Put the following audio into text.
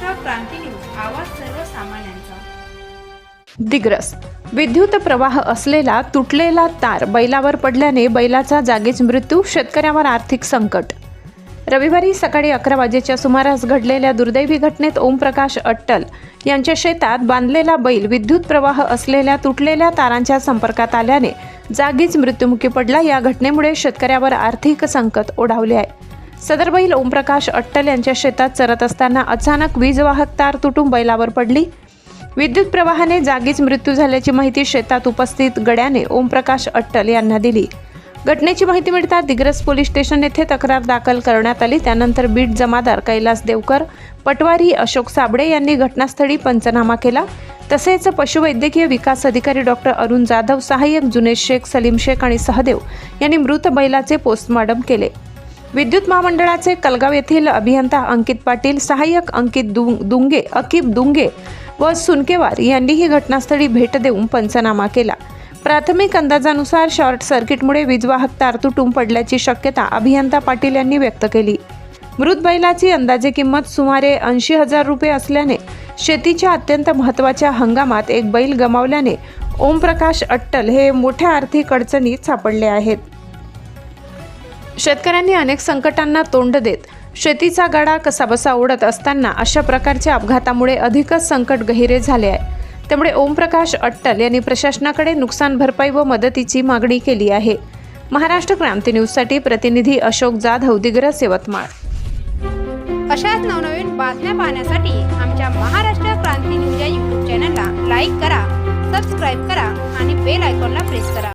क्रांती news आवाज सर्वसामान्यांचा. दिग्रस. विद्युत प्रवाह असलेला तुटलेला तार बैलावर पडल्याने बैलाचा जागीच मृत्यू शेतकऱ्यावर आर्थिक संकट. रविवारी सकाळी अकरा वाजेच्या सुमारास घडलेल्या दुर्दैवी घटनेत ओमप्रकाश अट्टल यांच्या शेतात बांधलेला बैल विद्युत प्रवाह असलेल्या तुटलेल्या तारांच्या संपर्कात आल्याने जागीच मृत्युमुखी पडला. या घटनेमुळे शेतकऱ्यावर आर्थिक संकट ओढावले आहे. सदर बैल ओमप्रकाश अट्टल यांच्या शेतात चरत असताना अचानक वीजवाहक तार तुटून बैलावर पडली. विद्युत प्रवाहाने जागीच मृत्यू झाल्याची माहिती शेतात उपस्थित गड्याने ओमप्रकाश अट्टल यांना दिली. घटनेची माहिती मिळताच दिग्रस पोलीस स्टेशन येथे तक्रार दाखल करण्यात आली. त्यानंतर बीट जमादार कैलास देवकर पटवारी अशोक साबळे यांनी घटनास्थळी पंचनामा केला. तसेच पशुवैद्यकीय विकास अधिकारी डॉक्टर अरुण जाधव सहाय्यक जुनेश शेख सलीम शेख आणि सहदेव यांनी मृत बैलाचे पोस्टमॉर्टम केले. विद्युत महामंडळाचे कलगाव येथील अभियंता अंकित पाटील सहाय्यक अंकित दुं दुंगे अकिब दुंगे व सुनकेवार यांनीही घटनास्थळी भेट देऊन पंचनामा केला. प्राथमिक अंदाजानुसार शॉर्ट सर्किटमुळे वीजवाहक तार तुटून पडल्याची शक्यता अभियंता पाटील यांनी व्यक्त केली. मृत बैलाची अंदाजे किंमत सुमारे ऐंशी हजार रुपये असल्याने शेतीच्या अत्यंत महत्त्वाच्या हंगामात एक बैल गमावल्याने ओमप्रकाश अट्टल हे मोठ्या आर्थिक अडचणीत सापडले आहेत. शेतकऱ्यांनी अनेक संकटांना तोंड देत शेतीचा गाडा कसाबसा ओढत असताना अशा प्रकारच्या अपघातामुळे अधिकच संकट गहिरे झाले आहे. त्यामुळे ओमप्रकाश अट्टल यांनी प्रशासनाकडे नुकसान भरपाई व मदतीची मागणी केली आहे. महाराष्ट्र क्रांती न्यूजसाठी प्रतिनिधी अशोक जाधव दिग्रस यवतमाळ. अशाच नवनवीन बातम्या पाहण्यासाठी आमच्या महाराष्ट्र क्रांती न्यूज या यूट्यूब चॅनलला लाईक करा सबस्क्राईब करा आणि बेल आयकॉनला प्रेस करा.